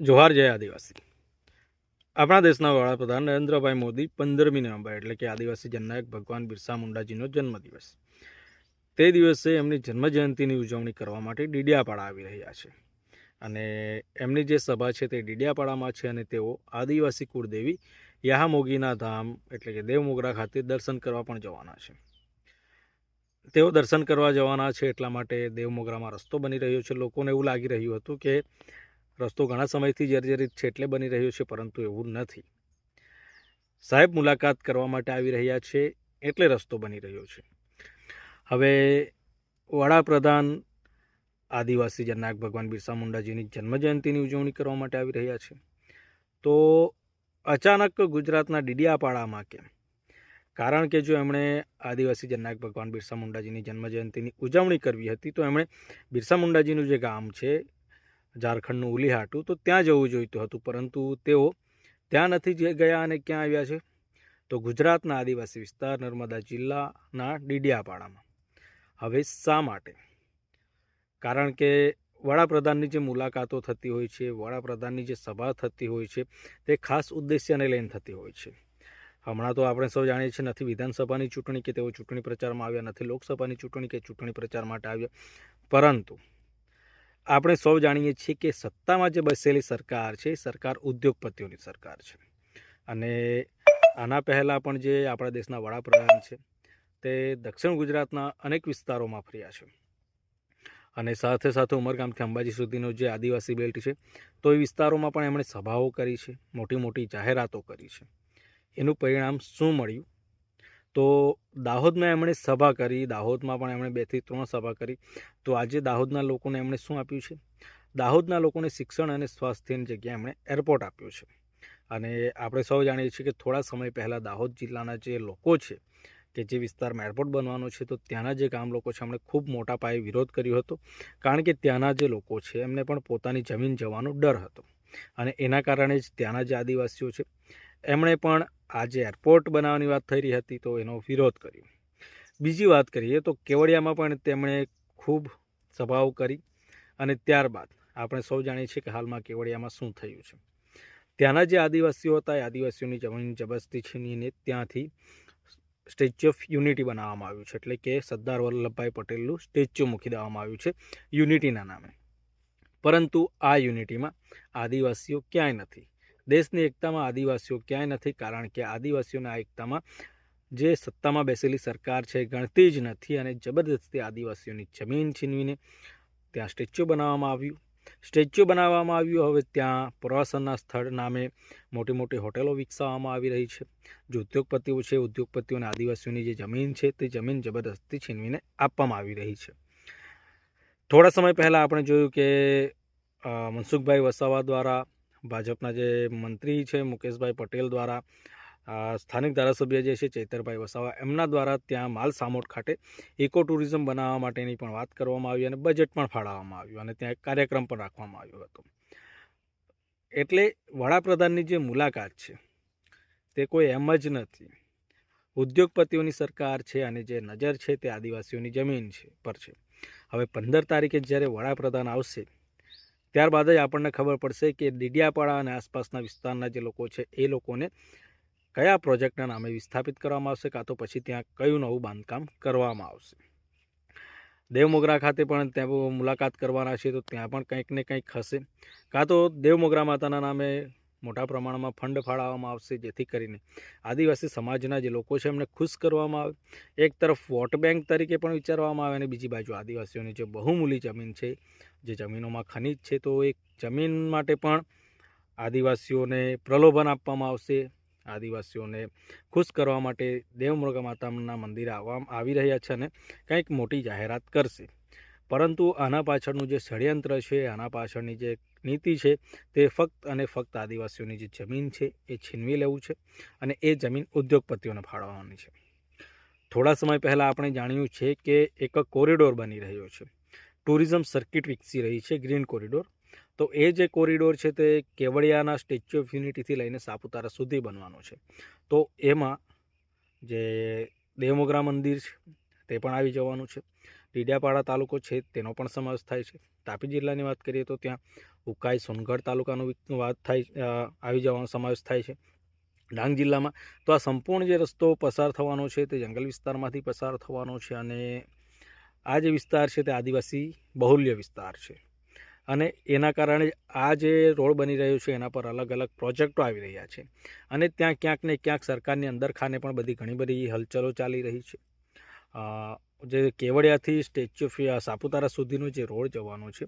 જોહાર જય આદિવાસી. આપણા દેશના વડાપ્રધાન નરેન્દ્રભાઈ મોદી પંદરમી નવેમ્બર એટલે કે આદિવાસી જનનાયક ભગવાન બિરસા મુંડાજીનો જન્મદિવસ. તે દિવસે એમની જન્મજયંતિની ઉજવણી કરવા માટે ડીડિયાપાડા આવી રહ્યા છે. અને એમની જે સભા છે તે ડીડિયાપાડામાં છે અને તેઓ આદિવાસી કુળદેવી યાહામોગીના ધામ એટલે કે દેવમોગરા ખાતે દર્શન કરવા પણ જવાના છે. તેઓ દર્શન કરવા જવાના છે એટલા માટે દેવમોગરામાં રસ્તો બની રહ્યો છે. લોકોને એવું લાગી રહ્યું હતું કે રસ્તો ઘણા સમયથી જર્જરિત છે એટલે બની રહ્યો છે, પરંતુ એવું નથી. સાહેબ, મુલાકાત કરવા માટે આવી રહ્યા છે એટલે રસ્તો બની રહ્યો છે. હવે, વડાપ્રધાન આદિવાસી જનનાયક ભગવાન બિરસા મુંડાજીની જન્મજયંતિની ઉજવણી કરવા માટે આવી રહ્યા છે. તો અચાનક ગુજરાતના ડીડિયાપાડામાં કેમ? કારણ કે જો એમણે આદિવાસી જનનાયક ભગવાન બિરસા મુંડાજીની જન્મજયંતિની ઉજવણી કરવી હતી, તો એમણે બિરસા મુંડાજીનું જે ગામ છે ઝારખંડનું ઉલીહાટું તો ત્યાં જવું જોઈતું હતું, પરંતુ તેઓ ત્યાં નથી ગયા અને ક્યાં આવ્યા છે? તો ગુજરાતના આદિવાસી વિસ્તાર, નર્મદા જિલ્લાના ડીડિયાપાડામાં. હવે શા માટે? કારણ કે વડાપ્રધાનની જે મુલાકાતો થતી હોય છે, વડાપ્રધાનની જે સભા થતી હોય છે, તે ખાસ ઉદ્દેશ્યને લઈને થતી હોય છે. હમણાં તો આપણે સૌ જાણીએ છીએ નથી વિધાનસભાની ચૂંટણી કે તેઓ ચૂંટણી પ્રચારમાં આવ્યા, નથી લોકસભાની ચૂંટણી કે ચૂંટણી પ્રચાર માટે આવ્યા, પરંતુ આપણે સૌ જાણીએ છીએ કે સત્તામાં જે બેસેલી સરકાર છે સરકાર ઉદ્યોગપતિઓની સરકાર છે. અને આના પહેલાં પણ જે આપણા દેશના વડાપ્રધાન છે, તે દક્ષિણ ગુજરાતના અનેક વિસ્તારોમાં ફર્યા છે. અને સાથે સાથે ઉમરગામથી અંબાજી સુધીનો જે આદિવાસી બેલ્ટ છે, તો એ વિસ્તારોમાં પણ એમણે સભાઓ કરી છે, મોટી મોટી જાહેરાતો કરી છે. એનું પરિણામ શું મળ્યું? તો દાહોદમાં એમણે સભા કરી, દાહોદમાં પણ એમણે બેથી ત્રણ સભા કરી. તો આજે દાહોદના લોકોને એમણે શું આપ્યું છે? દાહોદના લોકોને શિક્ષણ અને સ્વાસ્થ્યની જગ્યાએ એમણે એરપોર્ટ આપ્યું છે. અને આપણે સૌ જાણીએ છીએ કે થોડા સમય પહેલાં દાહોદ જિલ્લાના જે લોકો છે, કે જે વિસ્તારમાં એરપોર્ટ બનવાનો છે, તો ત્યાંના જે ગામ લોકો છે, એમણે ખૂબ મોટા પાયે વિરોધ કર્યો હતો. કારણ કે ત્યાંના જે લોકો છે, એમને પણ પોતાની જમીન જવાનો ડર હતો. અને એના કારણે જ ત્યાંના જે આદિવાસીઓ છે, એમણે પણ આજે એરપોર્ટ બનાવવાની વાત થઈ રહી હતી તો એનો વિરોધ કર્યો. બીજી વાત કરીએ તો કેવડિયામાં પણ તેમણે ખૂબ સભાઓ કરી અને ત્યારબાદ આપણે સૌ જાણીએ છીએ કે હાલમાં કેવડિયામાં શું થયું છે. ત્યાંના જે આદિવાસીઓ હતા એ આદિવાસીઓની જમીન જબરસ્તી છીનીને ત્યાંથી સ્ટેચ્યુ ઓફ યુનિટી બનાવવામાં આવ્યું છે. એટલે કે સરદાર વલ્લભભાઈ પટેલનું સ્ટેચ્યુ મૂકી દેવામાં આવ્યું છે યુનિટીના નામે. પરંતુ આ યુનિટીમાં આદિવાસીઓ ક્યાંય નથી. દેશની એકતામાં આદિવાસીઓ ક્યાંય નથી, કારણ કે આદિવાસીઓના એકતામાં જે સત્તામાં બેસેલી સરકાર છે ગણતી જ નથી અને જબરદસ્તી આદિવાસીઓની જમીન છીનવીને ત્યાં સ્ટેચ્યુ બનાવવામાં આવ્યું. સ્ટેચ્યુ બનાવવામાં આવ્યું, હવે ત્યાં પ્રવાસનના સ્થળ નામે મોટી મોટી હોટેલો વિકસાવવામાં આવી રહી છે. જે ઉદ્યોગપતિઓ છે, ઉદ્યોગપતિઓને આદિવાસીઓની જે જમીન છે, તે જમીન જબરદસ્તી છીનવીને આપવામાં આવી રહી છે. થોડા સમય પહેલાં આપણે જોયું કે મનસુખભાઈ વસાવા દ્વારા ભાજપના જે મંત્રી છે મુકેશભાઈ પટેલ દ્વારા સ્થાનિક ધારાસભ્ય જે છે ચૈતરભાઈ વસાવા, એમના દ્વારા ત્યાં માલ સામોટ ખાતે ઇકો ટુરિઝમ બનાવવા માટેની પણ વાત કરવામાં આવી અને બજેટ પણ ફાળવવામાં આવ્યું અને ત્યાં એક કાર્યક્રમ પણ રાખવામાં આવ્યો હતો. એટલે વડાપ્રધાનની જે મુલાકાત છે, તે કોઈ એમ જ નથી. ઉદ્યોગપતિઓની સરકાર છે અને જે નજર છે તે આદિવાસીઓની જમીન છે, પર છે. હવે પંદર તારીખે જ્યારે વડાપ્રધાન આવશે ત્યારબાદ જ આપણને ખબર પડશે કે ડીડિયાપાડા અને આસપાસના વિસ્તારના જે લોકો છે, એ લોકોને કયા પ્રોજેક્ટના નામે વિસ્થાપિત કરવામાં આવશે, કાં તો પછી ત્યાં કયું નવું બાંધકામ કરવામાં આવશે. દેવમોગરા ખાતે પણ ત્યાં મુલાકાત કરવાના છે, તો ત્યાં પણ કંઈક ને કંઈક હશે. કાં તો દેવમોગરા માતાના નામે મોટા પ્રમાણમાં ફંડ ફાળવવામાં આવશે જેથી કરીને આદિવાસી સમાજના જે લોકો છે એમને ખુશ કરવામાં આવે. એક તરફ વોટ બેંક તરીકે પણ વિચારવામાં આવે અને બીજી બાજુ આદિવાસીઓની જે બહુમૂલી જમીન છે, જે જમીનોમાં ખનિજ છે, તો એક જમીન માટે પણ આદિવાસીઓને પ્રલોભન આપવામાં આવશે. આદિવાસીઓને ખુશ કરવા માટે દેવમૃગા માતાના મંદિરે આવવા, આવી રહ્યા છે અને કંઈક મોટી જાહેરાત કરશે. પરંતુ આના પાછળનું જે ષડયંત્ર છે, આના પાછળની જે નીતિ છે, તે ફક્ત અને ફક્ત આદિવાસીઓની જે જમીન છે, એ છીનવી લેવું છે અને એ જમીન ઉદ્યોગપતિઓને ફાળવવાની છે. થોડા સમય પહેલાં આપણે જાણ્યું છે કે એક કોરિડોર બની રહ્યો છે. ટુરિઝમ સર્કિટ વિકસી રહી છે, ગ્રીન કોરિડોર. તો એ જે કોરિડોર છે, તે કેવડિયાના સ્ટેચ્યુ ઓફ યુનિટીથી લઈને સાપુતારા સુધી બનવાનો છે. તો એમાં જે દેવમોગરા મંદિર છે, તે પણ આવી જવાનું છે. ડીડિયાપાડા તાલુકો છે, તેનો પણ સમાવેશ થાય છે. તાપી જિલ્લાની વાત કરીએ તો ત્યાં ઉકાઈ, સોનગઢ તાલુકાનો વાત થાય આવી જવાનો સમાવેશ થાય છે. ડાંગ જિલ્લામાં તો આ સંપૂર્ણ જે રસ્તો પસાર થવાનો છે, તે જંગલ વિસ્તારમાંથી પસાર થવાનો છે અને આ જે વિસ્તાર છે તે આદિવાસી બહુલ્ય વિસ્તાર છે. અને એના કારણે આ જે રોડ બની રહ્યો છે, એના પર અલગ અલગ પ્રોજેક્ટો આવી રહ્યા છે. અને ત્યાં ક્યાંક ને ક્યાંક સરકારની અંદર ખાને પણ બધી ઘણી બધી હલચલો ચાલી રહી છે. જે કેવડિયાથી સ્ટેચ્યુ ઓફ સાપુતારા સુધીનો જે રોડ જવાનો છે,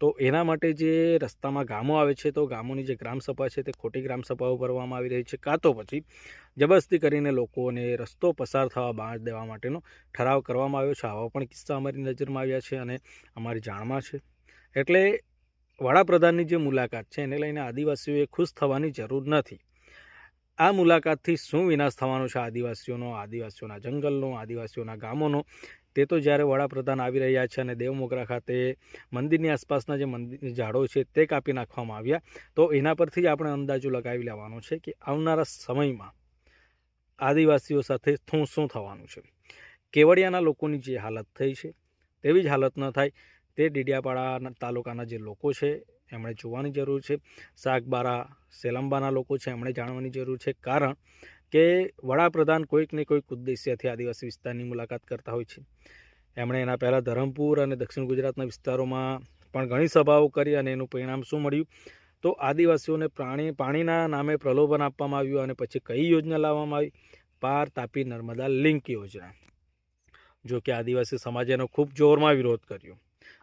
તો એના માટે જે રસ્તામાં ગામો આવે છે, તો ગામોની જે ગ્રામસભા છે તે ખોટી ગ્રામસભાઓ ભરવામાં આવી રહી છે, કાં તો પછી જબરદસ્તી કરીને લોકોને રસ્તો પસાર થવા બાંધ દેવા માટેનો ઠરાવ કરવામાં આવ્યો છે. આવા પણ કિસ્સા અમારી નજરમાં આવ્યા છે અને અમારી જાણમાં છે. એટલે વડાપ્રધાનની જે મુલાકાત છે એને લઈને આદિવાસીઓએ ખુશ થવાની જરૂર નથી. આ મુલાકાતથી શું વિનાશ થવાનો છે આદિવાસીઓનો, આદિવાસીઓના જંગલનો, આદિવાસીઓના ગામોનો? તે તો જ્યારે વડાપ્રધાન આવી રહ્યા છે અને દેવમોગરા ખાતે મંદિરની આસપાસના જે મંદિર ઝાડો છે તે કાપી નાખવામાં આવ્યા, તો એના પરથી જ આપણે અંદાજો લગાવી લેવાનો છે કે આવનારા સમયમાં આદિવાસીઓ સાથે શું શું થવાનું છે? કેવડિયાના લોકોની જે હાલત થઈ છે, તેવી જ હાલત ન થાય. તે ડીડિયાપાડા તાલુકાના જે લોકો છે એમણે જોવાની જરૂર છે. શાકબારા સેલંબાના લોકો છે, એમણે જાણવાની જરૂર છે. કારણ કે વડાપ્રધાન કોઈક ને કોઈક ઉદ્દેશ્યથી આદિવાસી વિસ્તારની મુલાકાત કરતા હોય છે. એમણે એના પહેલાં ધરમપુર અને દક્ષિણ ગુજરાતના વિસ્તારોમાં પણ ઘણી સભાઓ કરી અને એનું પરિણામ શું મળ્યું? તો આદિવાસીઓને પ્રાણી, પાણીના નામે પ્રલોભન આપવામાં આવ્યું અને પછી કઈ યોજના લાવવામાં આવી? પાર તાપી નર્મદા લિંક યોજના. જો કે આદિવાસી સમાજે એનો ખૂબ જોરમાં વિરોધ કર્યો.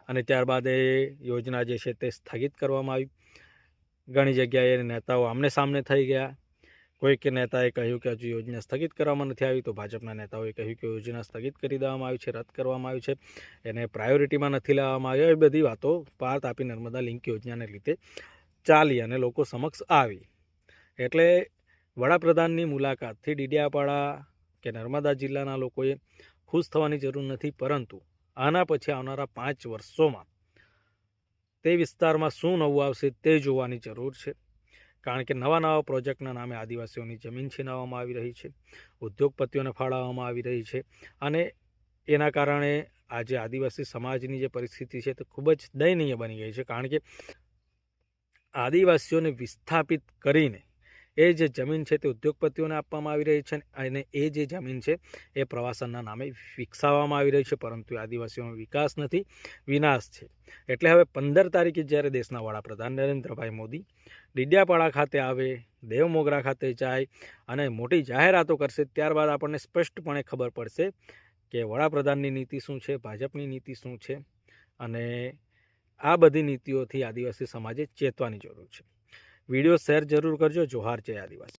અને ત્યારબાદ એ યોજના જે છે તે સ્થગિત કરવામાં આવી. ઘણી જગ્યાએ નેતાઓ આમને સામને થઈ ગયા. કોઈક નેતાએ કહ્યું કે હજુ યોજના સ્થગિત કરવામાં નથી આવી, તો ભાજપના નેતાઓએ કહ્યું કે યોજના સ્થગિત કરી દેવામાં આવી છે, રદ કરવામાં આવી છે. એને પ્રાયોરિટીમાં નથી લેવામાં આવી. એ બધી વાતો પાર તાપી નર્મદા લિંક યોજનાને લીધે ચાલી અને લોકો સમક્ષ આવી. એટલે વડાપ્રધાનની મુલાકાતથી ડીડિયાપાડા કે નર્મદા જિલ્લાના લોકોએ ખુશ થવાની જરૂર નથી, પરંતુ આના પછી આવનારા પાંચ વર્ષોમાં તે વિસ્તારમાં શું નવું આવશે તે જોવાની જરૂર છે. કારણ કે નવા નવા પ્રોજેક્ટના નામે આદિવાસીઓની જમીન છીનવવામાં આવી રહી છે, ઉદ્યોગપતિઓને ફાળવવામાં આવી રહી છે અને એના કારણે આજે આદિવાસી સમાજની જે પરિસ્થિતિ છે તે ખૂબ જ દયનીય બની ગઈ છે. કારણ કે આદિવાસીઓને વિસ્થાપિત કરીને એ જે જમીન છે તે ઉદ્યોગપતિઓને આપવામાં આવી રહી છે અને એ જે જમીન છે એ પ્રવાસનના નામે વિકસાવવામાં આવી રહી છે, પરંતુ આદિવાસીઓનો વિકાસ નથી, વિનાશ છે. એટલે હવે પંદર તારીખે જ્યારે દેશના વડાપ્રધાન નરેન્દ્રભાઈ મોદી ડીડિયાપાડા ખાતે આવે, દેવમોગરા ખાતે જાય અને મોટી જાહેરાતો કરશે, ત્યારબાદ આપણને સ્પષ્ટપણે ખબર પડશે કે વડાપ્રધાનની નીતિ શું છે, ભાજપની નીતિ શું છે અને આ બધી નીતિઓથી આદિવાસી સમાજે ચેતવાની જરૂર છે. વીડિયો શેર જરૂર કરજો. જોહાર જય આદિવાસી.